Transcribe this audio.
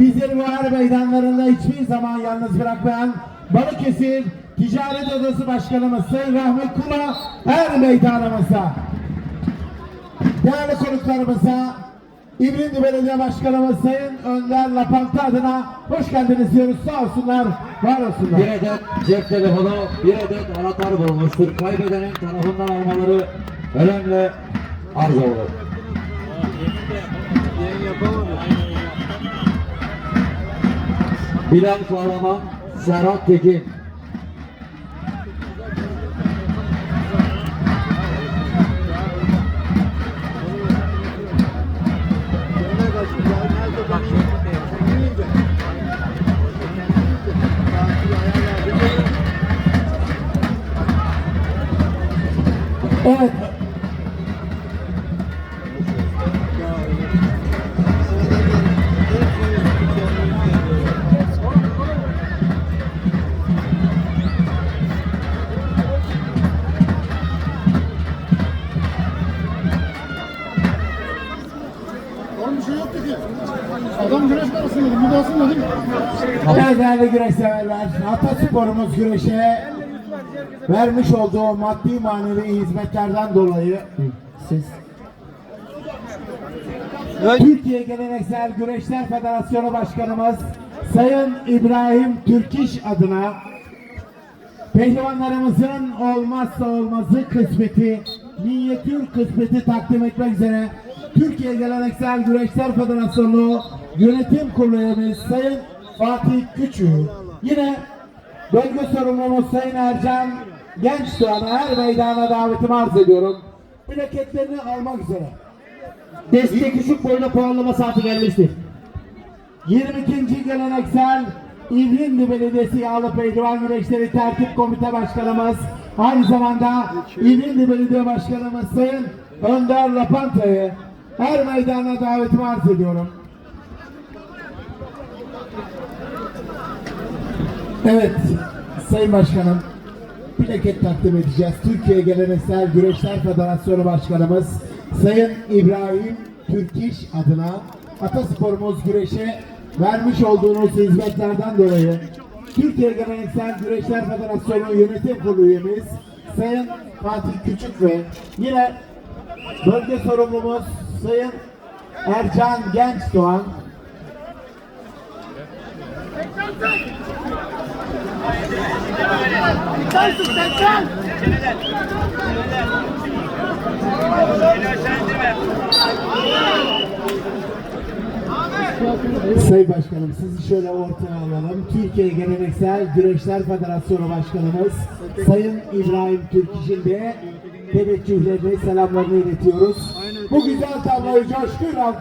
bizleri bu er meydanlarında hiçbir zaman yalnız bırakmayan Balıkesir Ticaret Odası Başkanımız Sayın Rahmi Kula er meydanımızda. Değerli konuklarımıza İbrindi Belediye Başkanımız Sayın Önder Lapanta adına hoş geldiniz diyoruz. Sağ olsunlar, var olsunlar. Bir adet cep telefonu, bir adet anahtar bulunmuştur. Kaybedenin tarafından almaları önemli arz olur. Bilal Kahraman, Serhat Tekin. Evet. Oğlum bir şey yoktu ki. Adam güreş parası dedi. Müdahasın dedim. Evet değerli güreş severler, Atasporumuz güreşe vermiş olduğu maddi manevi hizmetlerden dolayı siz Türkiye Geleneksel Güreşler Federasyonu Başkanımız Sayın İbrahim Türkiş adına pehlivanlarımızın olmazsa olmazı kısmeti, minyatür kısmeti takdim etmek üzere Türkiye Geleneksel Güreşler Federasyonu Yönetim Kurulu üyemiz Sayın Fatih Küçük yine bölge sorumlumuz Sayın Ercan Genç Doğan'ı her meydana davetimi arz ediyorum. Plaketlerini almak üzere. Destek küçük boyuna puanlama saati gelmiştir. 22. geleneksel İvrimli Belediyesi Yağlı Pehlivan Güreşleri Tertip Komite Başkanımız aynı zamanda İvrimli Belediye Başkanımız Sayın Önder Lapanta'yı her meydana davetimi arz ediyorum. Evet Sayın Başkanım plaket takdim edeceğiz. Türkiye Geleneksel Güreşler Federasyonu Başkanımız Sayın İbrahim Türkiş adına Atasporumuz güreşe vermiş olduğunuz hizmetlerden dolayı Türkiye Geleneksel Güreşler Federasyonu Yönetim Kurulu üyemiz Sayın Fatih Küçük ve yine bölge sorumlumuz Sayın Ercan Genç Doğan Sayın Başkanım sizi şöyle ortaya alalım. Türkiye Geleneksel Güreşler Federasyonu Başkanımız Sayın İbrahim Türkiş'in de teveccühlerini, selamlarını iletiyoruz. Bu güzel tabloyu coşkuyla alkış